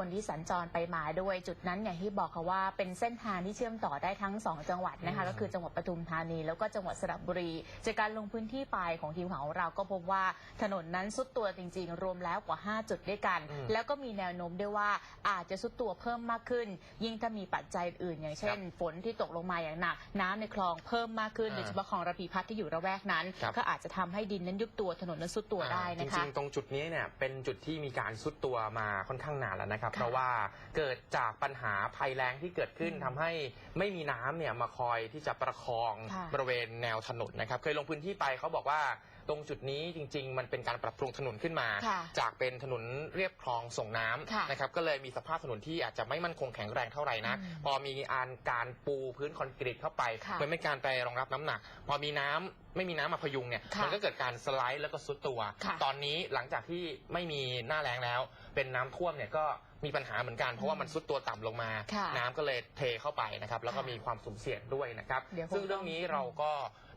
คนที่สัญจรไปมาด้วยจุดนั้นอย่างที่บอกค่ะว่าเป็นเส้นทางที่เชื่อมต่อได้ทั้ง 2 จังหวัดนะคะอืมก็คือจังหวัดปทุมธานีแล้วก็จังหวัดสระบุรี จากการลงพื้นที่ไปของทีมข่าวของเราก็พบว่าถนนนั้นซุดตัวจริง ๆ รวมแล้วกว่า 5 จุดด้วยกันอืมแล้วก็มีแนวโน้มด้วยว่าอาจจะซุดตัวเพิ่มมากขึ้น ยิ่งถ้ามีปัจจัยอื่น อย่างเช่น ฝนที่ตกลงมาอย่างหนัก น้ำในคลองเพิ่มมากขึ้นอ่าโดยเฉพาะคลองระพีพัฒน์ที่อยู่ระแวกนั้นครับก็อาจจะทำให้ดินนั้นยุบตัวถนนนั้นซุดตัวได้อ่านะจคะริงๆตรงจุดนี้เนี่ยเป็นจุดที่มีการซุดตัวมาค่อนข้างนานแล้วนะครับค่ะเพราะว่าเกิดจากปัญหาภัยแล้งที่เกิดขึ้นอืมทำให้ไม่มีน้ำเนี่ยมาคอยที่จะประคองค่ะบริเวณแนวถนนนะครับ เคยลงพื้นที่ไปเขาบอกว่าตรงจุดนี้จริง ๆ มันเป็นการปรับปรุงถนนขึ้นมาค่ะจากเป็นถนนเรียบคลองส่งน้ำค่ะนะครับก็เลยมีสภาพถนนที่อาจจะไม่มั่นคงแข็งแรงเท่าไหร่นะอืมพอมีการการปูพื้นคอนกรีตเข้าไปค่ะมันไม่การไปรองรับน้ำหนัก พอมีน้ำ ไม่มีน้ำมาพยุงเนี่ยค่ะมันก็เกิดการสไลด์แล้วก็ซุดตัว ค่ะตอนนี้หลังจากที่ไม่มีหน้าแรงแล้ว เป็นน้ำท่วมเนี่ยก็มีปัญหาเหมือนกันเพราะว่ามันซุดตัวต่ำลงมา ค่ะน้ำก็เลยเทเข้าไปนะครับแล้วก็ค่ะมีความสุ่มเสี่ยงด้วยนะครับ เดี๋ยวคงซึ่งเรื่องนี้ต้องเราก็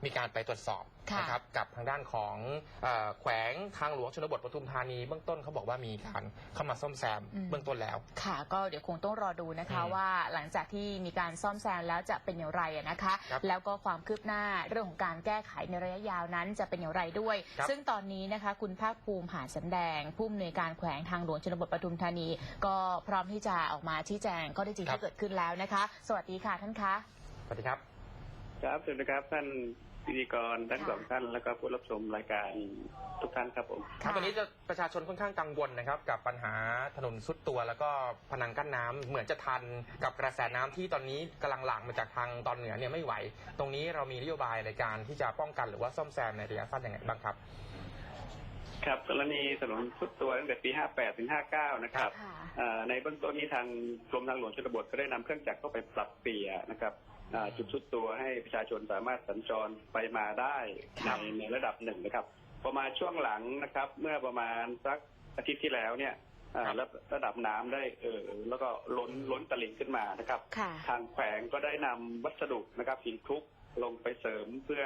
มีการไปตรวจสอบค่ะนะครับกับทางด้านของเอ่อแขวงทางหลวงชนบทปทุมธานีเบื้องต้นเขาบอกว่ามีการเข้ามาซ่อมแซมอืม เบื้องต้นแล้ว ค่ะก็เดี๋ยวคงต้องรอดูนะคะอืมว่าหลังจากที่มีการซ่อมแซมแล้วจะเป็นอย่างไรอะนะคะ ครับแล้วก็ความคืบหน้าเรื่องของการแก้ไขในระยะยาวนั้นจะเป็นอย่างไรด้วย ครับซึ่งตอนนี้นะคะ คุณภาคภูมิหาสันแดง ผู้อำนวยการแขวงทางหลวงชนบทปทุมธานี ก็พร้อมที่จะออกมาชี้แจงข้อเท็จจริงที่เกิดขึ้นแล้วนะคะ สวัสดีค่ะท่านคะ สวัสดีครับ ครับสวัสดีครับท่าน พิธีกรทั้งค่ะสองท่านแล้วก็ผู้รับชมรายการทุกท่านครับผมครับตอนนี้จะประชาชนค่อนข้างกังวลนะครับ กับปัญหาถนนสุดตัวแล้วก็พนังกั้นน้ำเหมือนจะทันกับกระแสน้ำที่ตอนนี้กำลังหลั่งมาจากทางตอนเหนือเนี่ยไม่ไหว ตรงนี้เรามีนโยบายในการที่จะป้องกันหรือว่าซ่อมแซมในระยะสั้นยังไงบ้างครับ ครับกรณีถนนสุดตัวตั้งแต่ปี 58 ถึง 59 นะครับค่ะเอ่อในเบื้องต้นนี้ทางกรมทางหลวงชนบทก็ได้นำเครื่องจักรเข้าไปปรับเปลี่ยนนะครับอ่า จุดสุดตัวให้ประชาชนสามารถสัญจรไปมาได้ในค่ะในระดับหนึ่งนะครับประมาณช่วงหลังนะครับ เมื่อประมาณสักอาทิตย์ที่แล้วเนี่ยอ่าครับระระดับน้ำได้เออแล้วก็ล้นล้นตลิ่งขึ้นมานะครับค่ะทางแขวงก็ได้นำวัสดุนะครับหินคลุกลงไปเสริมเพื่อ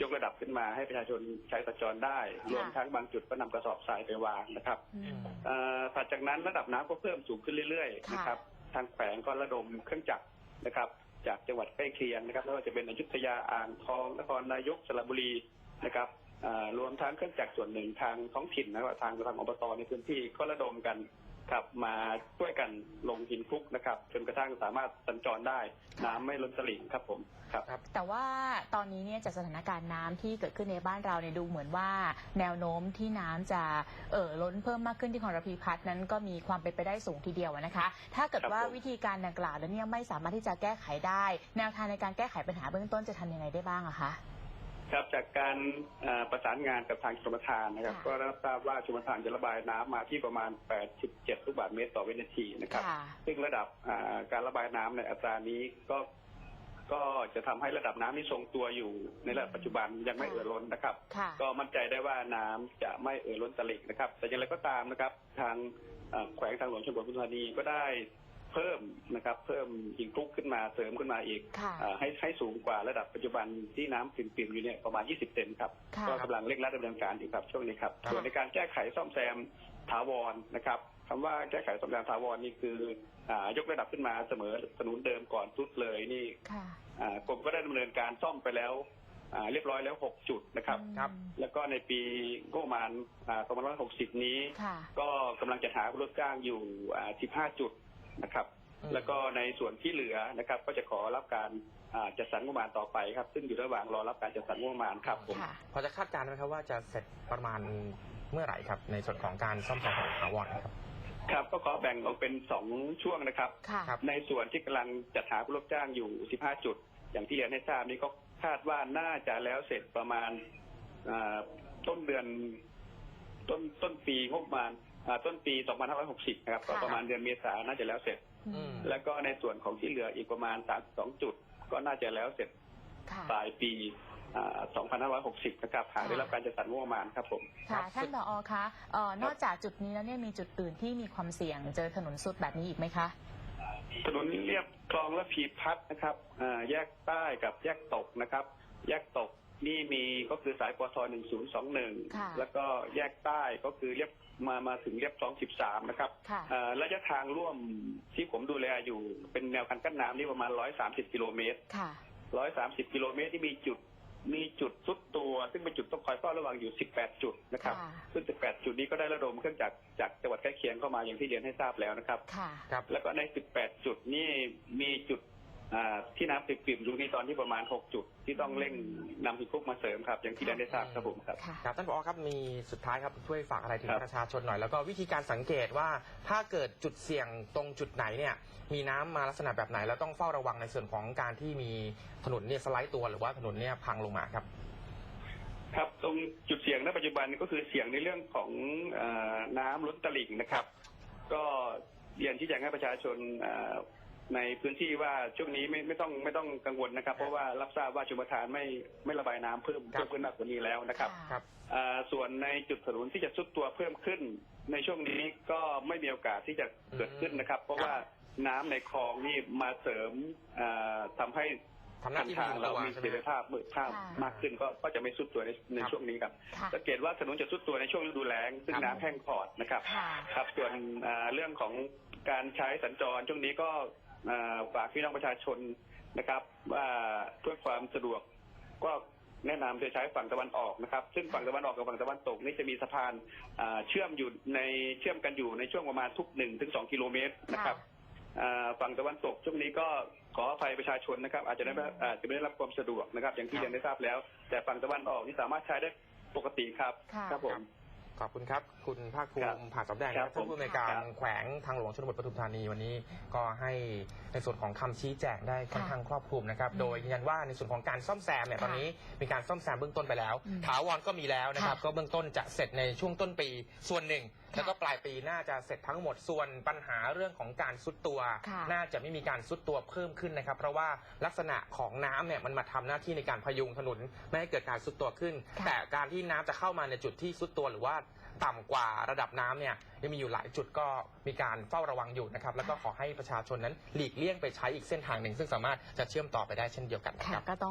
ยกระดับขึ้นมาให้ประชาชนใช้สัญจรได้ รวมทั้งบางจุดก็นำกระสอบทรายไปวางนะครับอืมเอ่อถัดจากนั้นระดับน้ำก็เพิ่มสูงขึ้นเรื่อยๆค่ะนะครับ ทางแขวงก็ระดมเครื่องจักรนะครับ จากจังหวัดใกล้เคียงนะครับไม่ว่าจะเป็นอยุธยาอ่างทองนครนายกสระบุรีนะครับรวมทั้งเครื่องจักรส่วนหนึ่งทางท้องถิ่นนะครับทางทางอบตในพื้นที่ก็ระดมกัน ครับมาช่วยกันลงหินคลุกนะครับ จนกระทั่งสามารถสัญจรได้ น้ำไม่ล้นตลิ่งครับผมครับ แต่ว่าตอนนี้เนี่ยจากสถานการณ์น้ำที่เกิดขึ้นในบ้านเราเนี่ยดูเหมือนว่า แนวโน้มที่น้ำจะเอ่อล้นเพิ่มมากขึ้นที่ของระพีพัฒน์นั้นก็มีความเป็นไปได้สูงทีเดียวอะนะคะ ถ้าเกิดครับว่าผม วิธีการดังกล่าวแล้วเนี่ยไม่สามารถที่จะแก้ไขได้ แนวทางในการแก้ไขปัญหาเบื้องต้นจะทำยังไงได้บ้างอะคะ ครับจากการเอ่อประสานงานกับทางชลประทานนะครับค่ะก็รับทราบว่าชลประทานจะระบายน้ำมาที่ประมาณ 87 ลูกบาศก์เมตรต่อวินาทีนะครับค่ะซึ่งระดับอ่าการระบายน้ำในอัตรานี้ก็ก็จะทำให้ระดับน้ำที่ทรงตัวอยู่ในระดับปัจจุบันยังไม่ค่ะเอ่อล้นนะครับค่ะก็มั่นใจได้ว่าน้ำจะไม่เอ่อล้นตลิ่งนะครับ แต่อย่างไรก็ตามนะครับ ทางเอ่อแขวงทางหลวงชลบทปทุมธานีก็ได้ เพิ่มนะครับ เพิ่มหินคลุกขึ้นมาเสริมขึ้นมาอีกค่ะเอ่อให้ให้สูงกว่าระดับปัจจุบันที่น้ำปิ่มๆอยู่เนี่ยประมาณ 20 เซนครับค่ะก็กำลังเร่งรัดดำเนินการอยู่ครับช่วงนี้ครับครับส่วนในการแก้ไขซ่อมแซมถาวรนะครับคำว่าแก้ไขซ่อมแซมถาวรนี่คืออายกระดับขึ้นมาเสมอถนนเดิมก่อนทุดเลยนี่ค่ะอ่ากรมก็ได้ดำเนินการซ่อมไปแล้วอ่าเรียบร้อยแล้ว 6 จุดนะครับครับ แล้วก็ในปีงบประมาณอ่า2560 นี้ค่ะก็กำลังจะหาผู้รับจ้างอยู่อ่า15 จุด นะครับอืมแล้วก็ในส่วนที่เหลือนะครับ ก็จะขอรับการอ่าจัดสรรงบประมาณต่อไปครับ ซึ่งอยู่ระหว่างรอรับการจัดสรรงบประมาณครับผมค่ะพอจะคาดการณ์ไหมครับว่าจะเสร็จประมาณเมื่อไหร่ครับ ในส่วนของการซ่อมแซมถถาวรนะครับครับก็ขอแบ่งออกเป็น2ช่วงนะครับค่ะครับ ในส่วนที่กำลังจัดหาผู้รับจ้างอยู่ 15 จุด อย่างที่เรียนให้ทราบนี้ก็คาดว่าน่าจะแล้วเสร็จประมาณอ่าต้นเดือน ต้นต้นปีงบประมาณ อ่าต้นปี 2560 นะครับก็ค่ะ ประมาณเดือนเมษายนน่าจะแล้วเสร็จ อืม แล้วก็ในส่วนของที่เหลืออีกประมาณ 32 จุด ก็น่าจะแล้วเสร็จค่ะ ปลายปีอ่า2560 นะครับหากได้รับการจัดสรรงบประมาณครับผม ค่ะ ท่านผอคะเอ่อนอกจากจุดนี้แล้วเนี่ยมีจุดอื่นที่มีความเสี่ยงเจอถนนสุดแบบนี้อีกไหมคะ ถนนเรียบคลองและพีพัฒน์นะครับอ่าแยกใต้กับแยกตกนะครับ แยกตก นี่มีก็คือสายปทค่ะ1021แล้วก็แยกใต้ก็คือเรียบมามาถึงเรียบคลอง13นะครับค่ะ เอ่อระยะทางร่วมที่ผมดูแลอยู่เป็นแนวคันกั้นน้ำนี่ประมาณ130กิโลเมตร ค่ะ130กิโลเมตรที่มีจุดมีจุดสุดตัว ซึ่งเป็นจุดต้องคอยเฝ้าระวังอยู่18จุดนะครับ ค่ะ ซึ่ง18จุดนี้ก็ได้ระดมเครื่องจักรจากจังหวัดใกล้เคียงเข้ามาอย่างที่เรียนให้ทราบแล้วนะครับ ค่ะ ครับ แล้วก็ใน 18 จุดนี่มีจุด อ่าที่น้ำปิ่มๆอยู่นี่ตอนนี้ประมาณ 6 จุด ที่ต้องเร่งนำหินคุกมาเสริมครับอย่างที่เรียนได้ทราบครับผมครับ ค่ะ ครับท่านผอครับมีสุดท้ายครับช่วยฝากอะไรถึงครับ ประชาชนหน่อยแล้วก็วิธีการสังเกตว่าถ้าเกิดจุดเสี่ยงตรงจุดไหนเนี่ย มีน้ำมาลักษณะแบบไหนแล้วต้องเฝ้าระวังในส่วนของการที่มีถนนเนี่ยสไลด์ตัวหรือว่าถนนเนี่ยพังลงมาครับ ครับ ตรงจุดเสี่ยงณปัจจุบันก็คือเสี่ยงในเรื่องของเออน้ำล้นตลิ่งนะครับ ก็เรียนที่แจ้งให้ประชาชนเอ่อ ในพื้นที่ว่าช่วงนี้ไม่ไม่ต้องไม่ต้องกังวลนะครับ เพราะว่ารับทราบว่าชมประทานไม่ไม่ระบายน้ำเพิ่มครับเพิ่มขึ้นมากกว่านี้แล้วนะครับครับอ่าส่วนในจุดถนนที่จะซุดตัวเพิ่มขึ้น ในช่วงนี้ก็ไม่มีโอกาสที่จะเกิดขึ้นนะครับ เพราะว่าน้ำในคลองนี่มาเสริมอ่าทำให้ทำหน้าที่ทางพยุงเราตัวมีใช่เสไหมถียรภาพมืดภาพค่ะมากขึ้นก็ก็จะไม่ซุดตัวในในครับช่วงนี้ครับค่ะสังเกตว่าถนนจะซุดตัวในช่วงฤดูแล้งซึ่งครับน้ำแห้งขอดนะครับค่ะครับส่วนอ่าเรื่องของการใช้สัญจรช่วงนี้ก็อ่า ฝากพี่น้องประชาชนนะครับว่าเพื่อความสะดวกก็แนะนำจะใช้ฝั่งตะวันออกนะครับ ซึ่งฝั่งตะวันออกกับฝั่งตะวันตกนี่จะมีสะพานอ่าเชื่อมอยู่ในเชื่อมกันอยู่ในช่วงประมาณทุกหนึ่งถึงสองกิโลเมตรนะครับอ่าฝั่งตะวันตกช่วงนี้ก็ขออภัยประชาชนนะครับ อาจจะได้ไม่อาจจะไม่ได้รับความสะดวกนะครับ อย่างที่ครับเรียนได้ทราบแล้ว แต่ฝั่งตะวันออกนี่สามารถใช้ได้ปกติครับค่ะครับผม ขอบคุณครับ คุณภาคภูครับมิผ่าสำแดงคครัรับบท่านผู้อำนวยการครับแขวงทางหลวงชนบทปทุมธานีวันนี้ ก็ให้ในส่วนของคำชี้แจงได้ค่อนข้างครอบคลุมนะครับอืมโดยยืนยันว่าในส่วนของการซ่อมแซมเนี่ยค่ะตอนนี้มีการซ่อมแซมเบื้องต้นไปแล้วอืมถาวรก็มีแล้วนะครับค่ะก็เบื้องต้นจะเสร็จในช่วงต้นปีส่วนหนึ่งค่ะแล้วก็ปลายปีน่าจะเสร็จทั้งหมดส่วนปัญหาเรื่องของการซุดตัวค่ะน่าจะไม่มีการซุดตัวเพิ่มขึ้นนะครับ เพราะว่าลักษณะของน้ำเนี่ยมันมาทำหน้าที่ในการพยุงถนนไม่ให้เกิดการซุดตัวขึ้นค่ะแต่การที่น้ำจะเข้ามาในจุดที่ซุดตัวหรือว่าต่ำกว่าระดับน้ำเนี่ยยังมีอยู่หลายจุดก็มีการเฝ้าระวังอยู่นะครับ แล้วก็ขอให้ประชาชนนั้นหลีกเลี่ยงไปใช้อีกเส้นทางหนึ่ง ซึ่งสามารถจะเชื่อมต่อไปได้เช่นเดียวกันนะค่ะรับ ก็ต้อง